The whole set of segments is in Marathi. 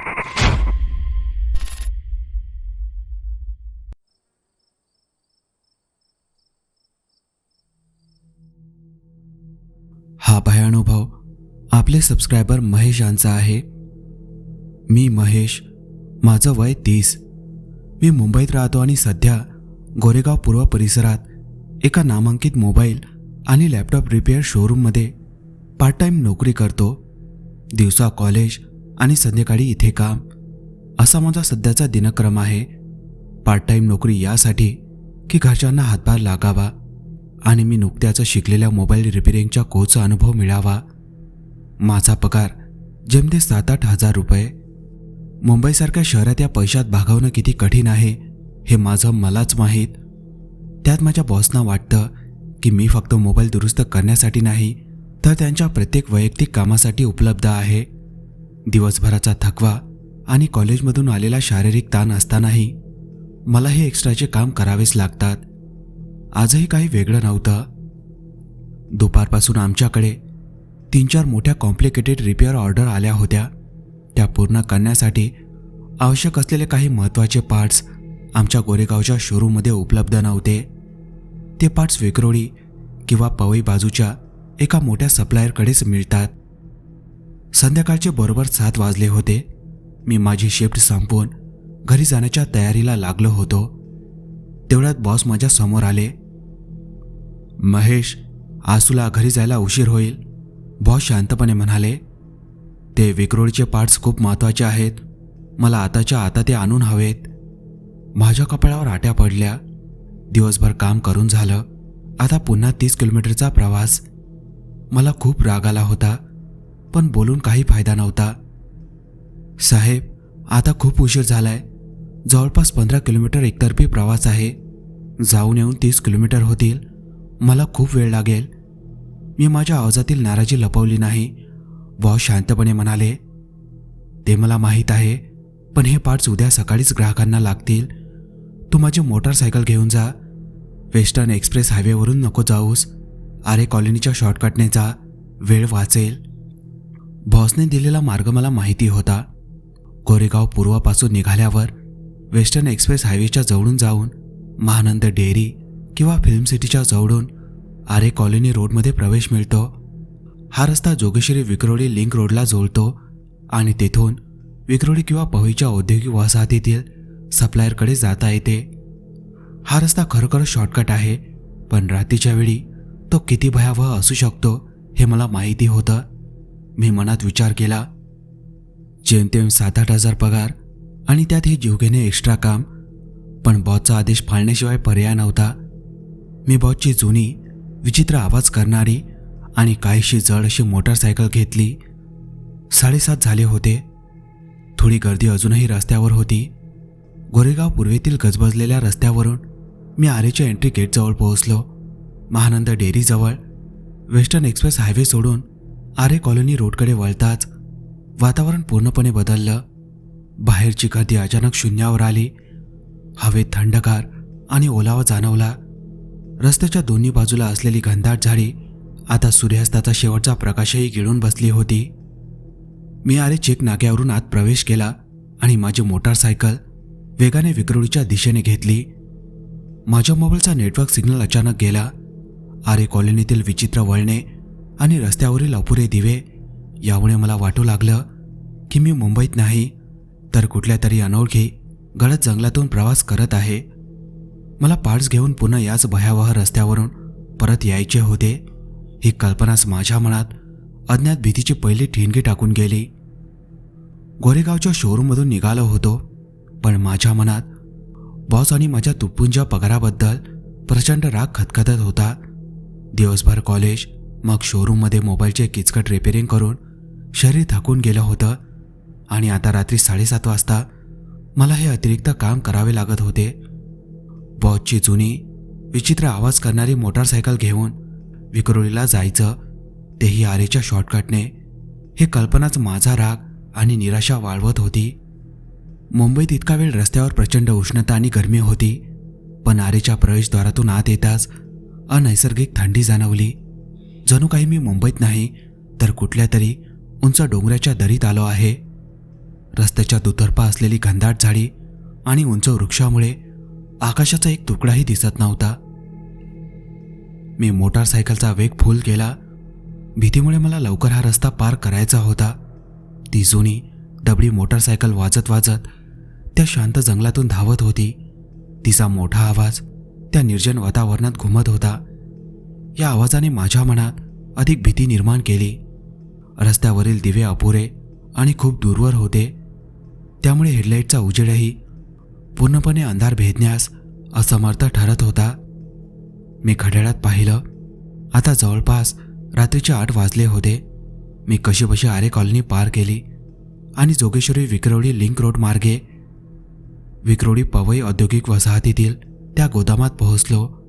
हा भयानुभव आपले सबस्क्रायबर महेश यांचा आहे. मी महेश माझं वय तीस. मी मुंबईत राहतो आणि सध्या गोरेगाव पूर्व परिसरात एका नामांकित मोबाईल आणि लॅपटॉप रिपेअर शोरूममध्ये पार्ट टाईम नोकरी करतो. दिवसा कॉलेज आणि संध्याकाळी इथे काम. असा माझा सध्याचा दिनक्रम आहे. पार्ट टाईम नोकरी यासाठी की घरच्यांना हातभार लागावा आणि मी नुकत्याच शिकलेल्या मोबाईल रिपेरिंगच्या कोचा अनुभव मिळावा. माझा पगार जेमते सात आठ हजार रुपये. मुंबईसारख्या शहरात या पैशात भागवणं किती कठीण आहे हे माझं मलाच माहीत. त्यात माझ्या बॉसना वाटतं की मी फक्त मोबाईल दुरुस्त करण्यासाठी नाही तर त्यांच्या प्रत्येक वैयक्तिक कामासाठी उपलब्ध आहे. दिवसभराचा थकवा आणि कॉलेजमधून आलेला शारीरिक ताण असतानाही मला हे एक्स्ट्राचे काम करावेच लागतात. आजही काही वेगळं नव्हतं. दुपारपासून आमच्याकडे तीन चार मोठ्या कॉम्प्लिकेटेड रिपेअर ऑर्डर आल्या होत्या. त्या पूर्ण करण्यासाठी आवश्यक असलेले काही महत्त्वाचे पार्ट्स आमच्या गोरेगावच्या शोरूममध्ये उपलब्ध नव्हते. ते पार्ट्स विक्रोळी किंवा पवई बाजूच्या एका मोठ्या सप्लायरकडेच मिळतात. संध्याकाळचे बरोबर सात वाजले होते. मी माझी शिफ्ट संपवून घरी जाण्याच्या तयारीला लागलो होतो. तेवढ्यात बॉस माझ्यासमोर आले. महेश आज तुला घरी जायला उशीर होईल. बॉस शांतपणे म्हणाले ते विक्रोळीचे पार्ट्स खूप महत्त्वाचे आहेत. मला आताच्या आता ते आणून हवेत. माझ्या कपाळावर आट्या पडल्या. दिवसभर काम करून झालं. आता पुन्हा तीस किलोमीटरचा प्रवास. मला खूप राग आला होता. पण बोलून काही फायदा नव्हता. साहेब आता खूप उशीर झालाय. जवळपास पंधरा किलोमीटर एकतर्फी प्रवास आहे. जाऊन येऊन तीस किलोमीटर होतील. मला खूप वेळ लागेल. मी माझ्या आवाजातील नाराजी लपवली नाही. बॉस शांतपणे म्हणाले ते मला माहीत आहे पण हे पार्ट्स उद्या सकाळीच ग्राहकांना लागतील. तू माझी मोटारसायकल घेऊन जा. वेस्टर्न एक्सप्रेस हायवेवरून नको जाऊस. आरे कॉलनीच्या शॉर्टकटने जा. वेळ वाचेल. बॉसने दिलेला मार्ग मला माहिती होता. कोरेगाव पूर्वापासून निघाल्यावर वेस्टर्न एक्सप्रेस हायवेच्या जवळून जाऊन महानंद डेअरी किंवा फिल्म सिटीच्या जवळून आरे कॉलनी रोडमध्ये प्रवेश मिळतो. हा रस्ता जोगेश्वरी विक्रोळी लिंक रोडला जोडतो आणि तेथून विक्रोळी किंवा पवईच्या औद्योगिक वसाहतीतील सप्लायरकडे जाता येते. हा रस्ता खरोखर शॉर्टकट आहे पण रात्रीच्या वेळी तो किती भयावह असू शकतो हे मला माहिती होतं. मी मनात विचार केला. जेमतेम सात आठ हजार पगार आणि त्यात हे जीवघेणे एक्स्ट्रा काम पण बॉसचा आदेश पाळण्याशिवाय पर्याय नव्हता. मी बॉसची जुनी विचित्र आवाज करणारी आणि काहीशी जड अशी मोटारसायकल घेतली. साडेसात झाले होते. थोडी गर्दी अजूनही रस्त्यावर होती. गोरेगाव पूर्वेतील गजबजलेल्या रस्त्यावरून मी आरेच्या एंट्री गेटजवळ पोहोचलो. महानंद डेअरीजवळ वेस्टर्न एक्सप्रेस हायवे सोडून आरे कॉलनी रोडकडे वळताच वातावरण पूर्णपणे बदललं. बाहेरची गर्दी अचानक शून्यावर आली. हवेत थंडगार आणि ओलावा जाणवला. रस्त्याच्या दोन्ही बाजूला असलेली घनदाट झाडी आता सूर्यास्ताचा शेवटचा प्रकाशही गिळून बसली होती. मी आरे चेक नाक्यावरून आत प्रवेश केला आणि माझी मोटारसायकल वेगाने विक्रोळीच्या दिशेने घेतली. माझ्या मोबाईलचा नेटवर्क सिग्नल अचानक गेला. आरे कॉलनीतील विचित्र वळणे आणि रस्त्यावरील अपुरे दिवे. यामुळे मला वाटू लागलं की मी मुंबईत नाही तर कुठल्या तरी अनोळखी गडद जंगलातून प्रवास करत आहे. मला पार्ट्स घेऊन पुन्हा याच भयावह रस्त्यावरून परत यायचे होते. ही कल्पनाच माझ्या मनात अज्ञात भीतीची पहिली ठिणगी टाकून गेली. गोरेगावच्या शोरूममधून निघालो होतो पण माझ्या मनात बॉस आणि माझ्या तुटपुंजा पगाराबद्दल प्रचंड राग खतखतत होता. दिवसभर कॉलेज मग शोरूममध्ये मोबाईलचे किचकट रिपेरिंग करून शरीर थकून गेलं होतं. आणि आता रात्री साडेसात वाजता मला हे अतिरिक्त काम करावे लागत होते. बॉसची जुनी विचित्र आवाज करणारी मोटारसायकल घेऊन विक्रोळीला जायचं. तेही आरेच्या शॉर्टकटने हे कल्पनाच माझा राग आणि निराशा वाढवत होती. मुंबईत इतका वेळ रस्त्यावर प्रचंड उष्णता आणि गरमी होती. पण आरेच्या प्रवेशद्वारातून आत येताच अनैसर्गिक थंडी जाणवली. जणू काही मी मुंबईत नाही तर कुठल्या तरी उंच डोंगराच्या दरीत आलो आहे. रस्त्याच्या दुतर्फा असलेली घनदाट झाडी आणि उंच वृक्षामुळे आकाशाचा एक तुकडाही दिसत नव्हता. मी मोटारसायकलचा वेग फुल केला. भीतीमुळे मला लवकर हा रस्ता पार करायचा होता. ती जुनी दबडी मोटारसायकल वाजत वाजत त्या शांत जंगलातून धावत होती. तिचा मोठा आवाज त्या निर्जन वातावरणात घुमत होता. या आवाजाने माझ्या मनात अधिक भीती निर्माण केली. रस्त्यावरील दिवे अपुरे आणि खूप दूरवर होते. त्यामुळे हेडलाईटचा उजेडही पूर्णपणे अंधार भेदण्यास असमर्थ ठरत होता. मी घड्याळात पाहिलं. आता जवळपास रात्रीचे आठ वाजले होते. मी कशीबशी आरे कॉलनी पार केली आणि जोगेश्वरी विक्रोळी लिंक रोड मार्गे विक्रोळी पवई औद्योगिक वसाहतीतील त्या गोदामात पोहोचलो.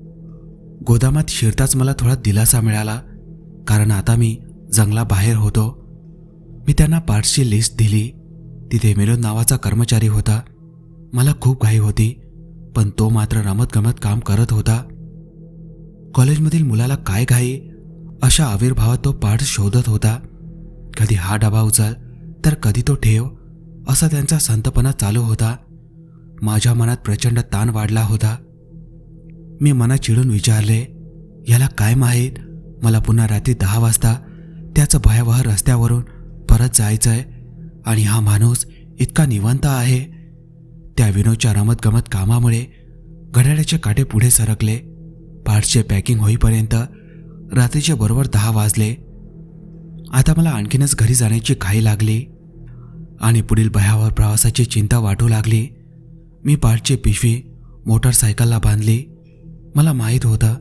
गोदामात शिरताच मला थोडा दिलासा मिळाला कारण आता मी जंगलाबाहेर होतो. मी त्यांना पार्ट्सची लिस्ट दिली. तिथे मिलोद नावाचा कर्मचारी होता. मला खूप घाई होती पण तो मात्र रमत गमत काम करत होता. कॉलेजमधील मुलाला काय घाई? अशा आविर्भावात तो पार्ट्स शोधत होता. कधी हा डबा उचल तर कधी तो ठेव असा त्यांचा संतपणा चालू होता. माझ्या मनात प्रचंड ताण वाढला होता. मी मनात चिडून विचारले याला काय माहीत? मला पुन्हा रात्री दहा वाजता त्याचं भयावह रस्त्यावरून परत जायचं आहे आणि हा माणूस इतका निवांत आहे. त्या विनोदच्या रमतगमत कामामुळे घड्याळ्याचे काटे पुढे सरकले. पार्ट्सचे पॅकिंग होईपर्यंत रात्रीचे बरोबर दहा वाजले. आता मला आणखीनच घरी जाण्याची घाई लागली आणि पुढील भयावह प्रवासाची चिंता वाटू लागली. मी पार्टची पिशवी मोटारसायकलला बांधली. मला माहीत होतं.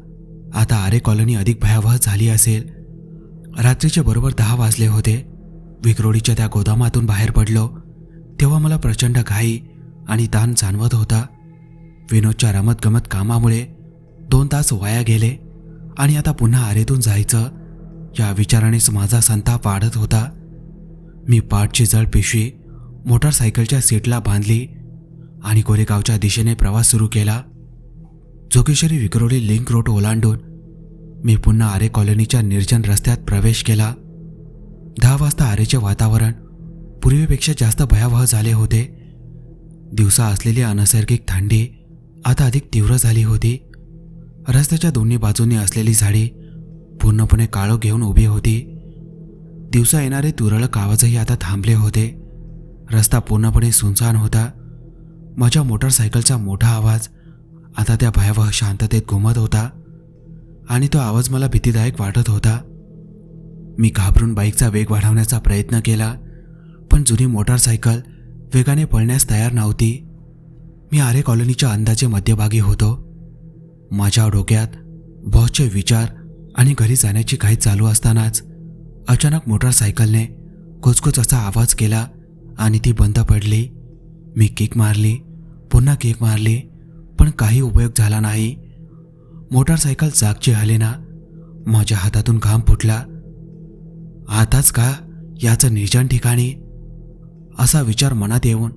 आता आरे कॉलनी अधिक भयावह झाली असेल. रात्रीचे बरोबर दहा वाजले होते. विक्रोडीच्या त्या गोदामातून बाहेर पडलो. तेव्हा मला प्रचंड घाई आणि ताण जाणवत होता. विनोदच्या रमतगमत कामामुळे दोन तास वाया गेले आणि आता पुन्हा आरेतून जायचं. या विचारानेच माझा संताप वाढत होता. मी पाठची जळ पिशवी मोटारसायकलच्या सीटला बांधली आणि कोरेगावच्या दिशेने प्रवास सुरू केला. जोगेश्वरी विक्रोळी लिंक रोड ओलांडून मी पुन्हा आरे कॉलनीच्या निर्जन रस्त्यात प्रवेश केला. दहा वाजता आरेचे वातावरण पूर्वीपेक्षा जास्त भयावह झाले होते. दिवसा असलेली अनैसर्गिक थंडी आता अधिक तीव्र झाली होती. रस्त्याच्या दोन्ही बाजूंनी असलेली झाडी पूर्णपणे काळो घेऊन उभी होती. दिवसा येणारे तुरळक आवाजही आता थांबले होते. रस्ता पूर्णपणे सुनसान होता. माझ्या मोटारसायकलचा मोठा आवाज आता त्या भयावह शांततेत घुमत होता आणि तो आवाज मला भीतीदायक वाटत होता. मी घाबरून बाईकचा वेग वाढवण्याचा प्रयत्न केला पण जुनी मोटारसायकल वेगाने पळण्यास तयार नव्हती. मी आरे कॉलनीच्या अंदाजे मध्यभागी होतो. माझ्या डोक्यात बॉसचे विचार आणि घरी जाण्याची घाई चालू असतानाच अचानक मोटारसायकलने कुचकुच असा आवाज केला आणि ती बंद पडली. मी किक मारली पुन्हा किक मारली पण काही उपयोग झाला नाही. मोटारसायकल जागची हलेना माझ्या हातातून घाम फुटला. आताच का याचं निर्जन ठिकाणी? असा विचार मनात येऊन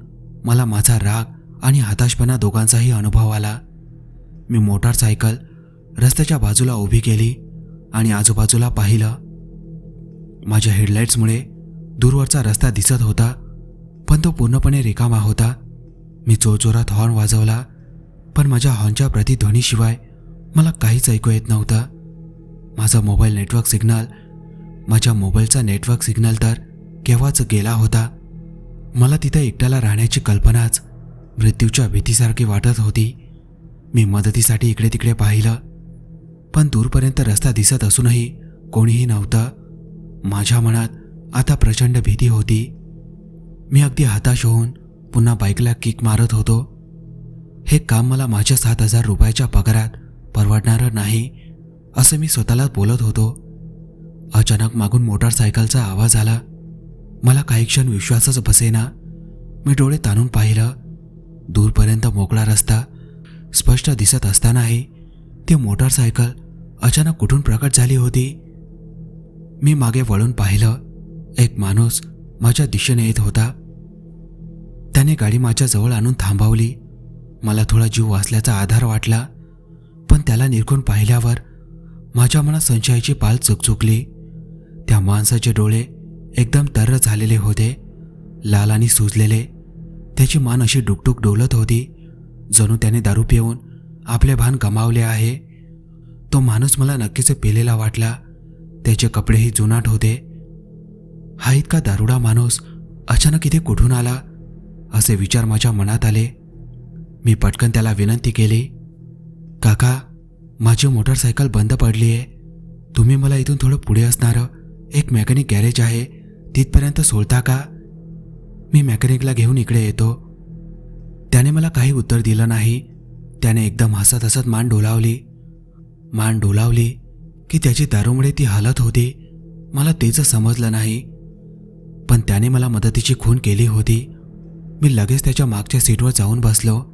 मला माझा राग आणि हताशपणा दोघांचाही अनुभव आला. मी मोटारसायकल रस्त्याच्या बाजूला उभी केली आणि आजूबाजूला पाहिलं. माझ्या हेडलाईट्समुळे दूरवरचा रस्ता दिसत होता पण तो पूर्णपणे रिकामा होता. मी जोरजोरात हॉर्न वाजवला पण माझ्या हॉर्नच्या प्रतिध्वनीशिवाय मला काहीच ऐकू येत नव्हतं. माझा मोबाईल नेटवर्क सिग्नल माझ्या मोबाईलचा नेटवर्क सिग्नल तर केव्हाच गेला होता. मला तिथे एकट्याला राहण्याची कल्पनाच मृत्यूच्या भीतीसारखी वाटत होती. मी मदतीसाठी इकडे तिकडे पाहिलं पण दूरपर्यंत रस्ता दिसत असूनही कोणीही नव्हतं. माझ्या मनात आता प्रचंड भीती होती. मी अगदी हताश होऊन पुन्हा बाईकला किक मारत होतो. हे काम मला माझ्या सात हजार रुपयाच्या पगारात परवडणारं नाही असं मी स्वतःला बोलत होतो. अचानक मागून मोटारसायकलचा आवाज आला. मला काही क्षण विश्वासच बसेना. मी डोळे ताणून पाहिलं. दूरपर्यंत मोकळा रस्ता स्पष्ट दिसत असतानाही ती मोटारसायकल अचानक कुठून प्रकट झाली होती? मी मागे वळून पाहिलं. एक माणूस माझ्या दिशेने येत होता. त्याने गाडी माझ्याजवळ आणून थांबवली. मला थोडा जीव वाचल्याचा आधार वाटला पण त्याला निरखून पाहिल्यावर माझ्या मनात संशयाची पाल चुकचुकली. त्या माणसाचे डोळे एकदम तर्र झालेले होते लाल आणि सुजलेले. त्याची मान अशी डुकडुक डोलत होती जणू त्याने दारू पिऊन आपले भान गमावले आहे. तो माणूस मला नक्कीच पिलेला वाटला त्याचे कपडेही जुनाट होते. हा इतका दारुडा माणूस अचानक इथे कुठून आला असे विचार माझ्या मनात आले. मी पटकन त्याला विनंती केली काका माझी मोटरसायकल बंद पडली आहे. तुम्ही मला इथून थोडं पुढे असणारं. एक मेकॅनिक गॅरेज आहे. तिथपर्यंत सोडता का? मी मेकॅनिकला घेऊन इकडे येतो. त्याने मला काही उत्तर दिलं नाही. त्याने एकदम हसत हसत मान डोलावली. मान डोलावली की त्याची दारूमुळे ती हालत होती. मला तेच समजलं नाही. पण त्याने मला मदतीची खून केली होती. मी लगेच त्याच्या मागच्या सीटवर जाऊन बसलो.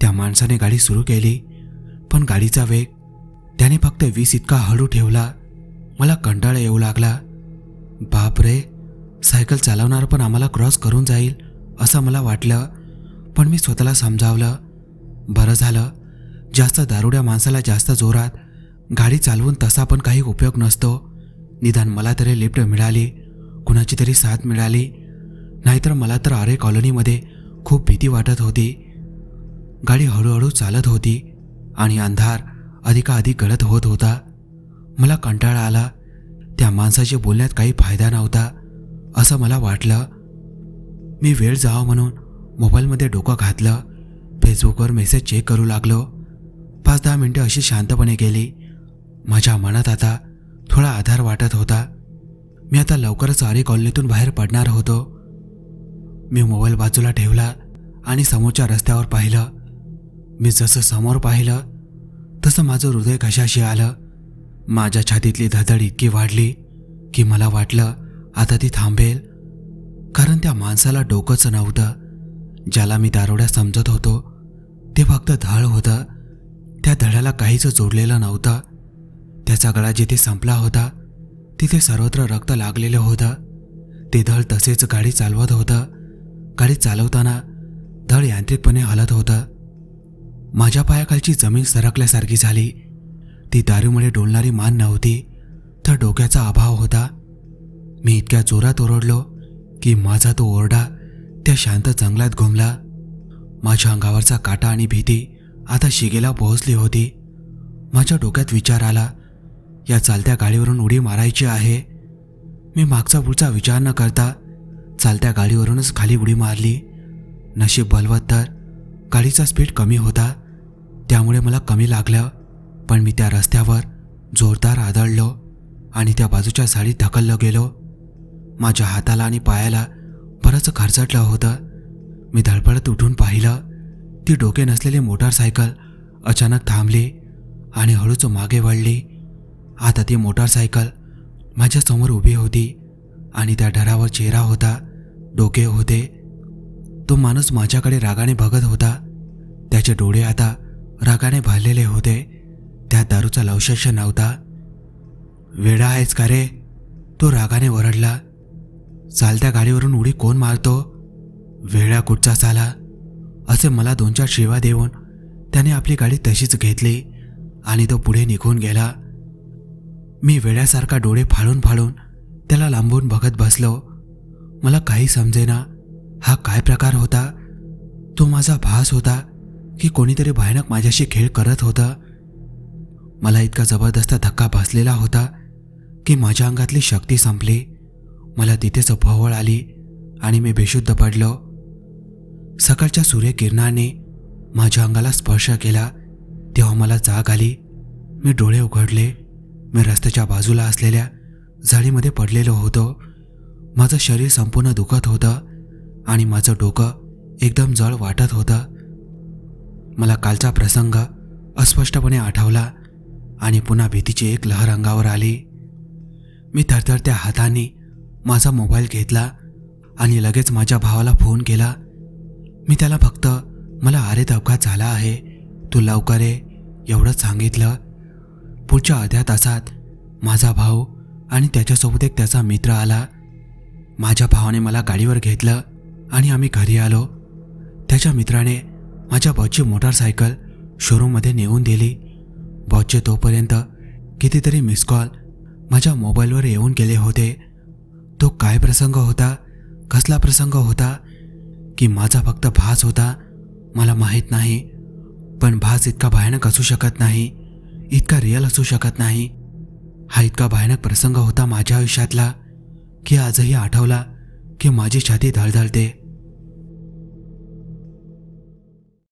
त्या माणसाने गाडी सुरू केली. पण गाडीचा वेग त्याने फक्त वीस इतका हळू ठेवला. मला कंटाळा येऊ लागला. बाप रे सायकल चालवणार पण आम्हाला क्रॉस करून जाईल असं मला वाटलं. पण मी स्वतःला समजावलं. बरं झालं. जास्त दारुड्या माणसाला जास्त जोरात गाडी चालवून तसा पण काही उपयोग नसतो. निदान मला तरी लिफ्ट मिळाली कुणाची तरी साथ मिळाली. नाहीतर मला तर आरे कॉलनीमध्ये खूप भीती वाटत होती. गाडी हळूहळू चालत होती आणि अंधार अधिकाधिक गळत होत होता. मला कंटाळा आला. त्या माणसाचे बोलण्यात काही फायदा नव्हता असं मला वाटलं. मी वेळ जावा म्हणून मोबाईलमध्ये डोकं घातलं फेसबुकवर मेसेज चेक करू लागलो. पाच दहा मिनटं अशी शांतपणे गेली. माझ्या मनात आता थोडा आधार वाटत होता. मी आता लवकरच आरे कॉलनीतून बाहेर पडणार होतो. मी मोबाईल बाजूला ठेवला आणि समोरच्या रस्त्यावर पाहिलं. मी जसं समोर पाहिलं तसं माझं हृदय कशाशी आलं? माझ्या छातीतली धडधड इतकी वाढली की मला वाटलं आता ती थांबेल. कारण त्या माणसाला डोकंच नव्हतं. ज्याला मी दारोड्या समजत होतो ते फक्त धळ होतं. त्या धड्याला काहीच जोडलेलं नव्हतं. त्याचा गळा जिथे संपला होता तिथे सर्वत्र रक्त लागलेलं होतं. ते धड तसेच गाडी चालवत होतं. गाडी चालवताना धड यांत्रिकपणे हलत होतं. माझ्या पायाखालची जमीन सरकल्यासारखी झाली. ती दारूमुळे डोलणारी मान नव्हती तर डोक्याचा अभाव होता. मी इतक्या जोरात ओरडलो की माझा तो ओरडा त्या शांत जंगलात घुमला. माझ्या अंगावरचा काटा आणि भीती आता शिगेला पोहोचली होती. माझ्या डोक्यात विचार आला या चालत्या गाडीवरून उडी मारायची आहे? मी मागचा पुढचा विचार न करता चालत्या गाडीवरूनच खाली उडी मारली. नशीब बलवत तर गाडीचा स्पीड कमी होता. त्यामुळे मला कमी लागलं. पण मी त्या रस्त्यावर जोरदार आदळलो आणि त्या बाजूच्या साडीत ढकललो गेलो. माझ्या हाताला आणि पायाला बरंच खरचटलं होतं. मी धडपडत उठून पाहिलं ती डोके नसलेली मोटारसायकल अचानक थांबली आणि हळूच मागे वळली. आता ती मोटारसायकल माझ्यासमोर उभी होती आणि त्या ढरावर चेहरा होता डोके होते. तो माणूस माझ्याकडे रागाने बघत होता. त्याचे डोळे आता रागाने भरलेले होते. त्यात दारूचा लवशक्ष नव्हता. वेडा आहेस का रे? तो रागाने ओरडला. चालत्या गाडीवरून उडी कोण मारतो? वेळा कुठचा साला? असे मला दोन चार शिवा देऊन त्याने आपली गाडी तशीच घेतली आणि तो पुढे निघून गेला. मी वेड्यासारखा डोळे फाळून फाळून त्याला लांबून बघत बसलो. मला काही समजेना हा काय प्रकार होता? तो माझा भास होता. की कोणीतरी भयानक माझ्याशी खेळ करत होतं. मला इतका जबरदस्त धक्का बसलेला होता की माझ्या अंगातली शक्ती संपली. मला तिथेच भवळ आली आणि मी बेशुद्ध पडलो. सकाळच्या सूर्यकिरणाने माझ्या अंगाला स्पर्श केला. तेव्हा मला जाग आली. मी डोळे उघडले. मी रस्त्याच्या बाजूला असलेल्या झाडीमध्ये पडलेलो होतो. माझं शरीर संपूर्ण दुखत होतं आणि माझं डोकं एकदम जळ वाटत होतं. मला कालचा प्रसंग अस्पष्टपणे आठवला आणि पुन्हा भीतीची एक लहर अंगावर आली. मी थरथरत्या हाताने माझा मोबाईल घेतला आणि लगेच माझ्या भावाला फोन केला. मी त्याला फक्त मला आरेत अपघात झाला आहे. तू लवकर ये एवढंच सांगितलं. पुढच्या अर्ध्या तासात माझा भाऊ आणि त्याच्यासोबत एक त्याचा मित्र आला. माझ्या भावाने मला गाडीवर घेतलं आणि आम्ही घरी आलो. त्याच्या मित्राने माझ्या बॉसची मोटारसायकल शोरूममध्ये नेऊन दिली. बॉसचे तोपर्यंत कितीतरी मिस कॉल माझ्या मोबाईलवर येऊन गेले होते. तो काय प्रसंग होता? कसला प्रसंग होता? की माझा फक्त भास होता? मला माहीत नाही. पण भास इतका भयानक असू शकत नाही. इतका रिअल असू शकत नाही. हा इतका भयानक प्रसंग होता माझ्या आयुष्यातला की आजही आठवला की माझी छाती धळधळते